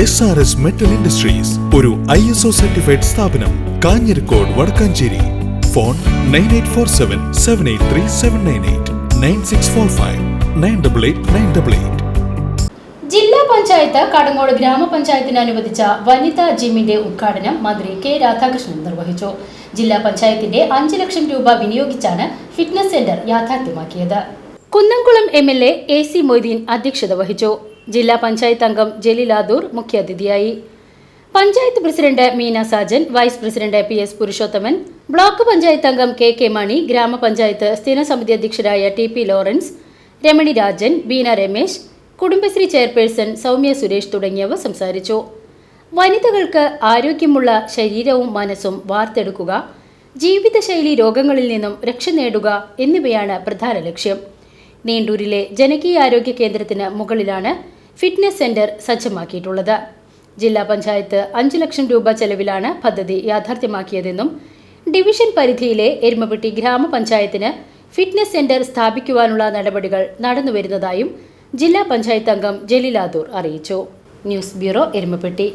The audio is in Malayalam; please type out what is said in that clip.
S R S metal industries ഒരു ഐ എസ് ഒ സർട്ടിഫൈഡ് സ്ഥാപനം Kanjirakode Vadakkanchery. Phone nine eight four seven seven eight three seven nine eight nine six four five nine double eight nine double eight ജില്ലാ പഞ്ചായത്ത് കടങ്ങോട് ഗ്രാമപഞ്ചായത്തിന് അനുവദിച്ച വനിതാ ജിമ്മിന്റെ ഉദ്ഘാടനം മന്ത്രി കെ രാധാകൃഷ്ണൻ നിർവഹിച്ചു. ജില്ലാ പഞ്ചായത്തിന്റെ അഞ്ച് ലക്ഷം രൂപ വിനിയോഗിച്ചാണ് fitness centre യാഥാർത്ഥ്യമാക്കിയത്. Kunnamkulam M L A A C Moideen അധ്യക്ഷത വഹിച്ചു. ജില്ലാ പഞ്ചായത്ത് അംഗം ജലീലാദൂർ മുഖ്യാതിഥിയായി. Panchayat president Meena Sajan vice president P S Purushothaman block panchayat അംഗം കെ കെ മണി ഗ്രാമപഞ്ചായത്ത് സ്ഥിരസമിതി അധ്യക്ഷരായ T P Lawrence Ramani Rajan Beena Ramesh Kudumbashree chairperson Soumya Suresh തുടങ്ങിയവർ സംസാരിച്ചു. വനിതകൾക്ക് ആരോഗ്യമുള്ള ശരീരവും മനസ്സും വാർത്തെടുക്കുക ജീവിതശൈലി രോഗങ്ങളിൽ നിന്നും രക്ഷ നേടുക എന്നിവയാണ് പ്രധാന ലക്ഷ്യം. നീണ്ടൂരിലെ ജനകീയ ആരോഗ്യ കേന്ദ്രത്തിന് മുകളിലാണ് ഫിറ്റ്നസ് സെന്റർ സജ്ജമാക്കിയിട്ടുള്ളത്. ജില്ലാ പഞ്ചായത്ത് അഞ്ചു ലക്ഷം രൂപ ചെലവിലാണ് പദ്ധതി യാഥാർത്ഥ്യമാക്കിയതെന്നും ഡിവിഷൻ പരിധിയിലെ എരുമപ്പെട്ടി ഗ്രാമപഞ്ചായത്തിന് ഫിറ്റ്നസ് സെന്റർ സ്ഥാപിക്കുവാനുള്ള നടപടികൾ നടന്നുവരുന്നതായും ജില്ലാ പഞ്ചായത്ത് അംഗം ജലീലാദൂർ അറിയിച്ചു. News bureau Erumapetty.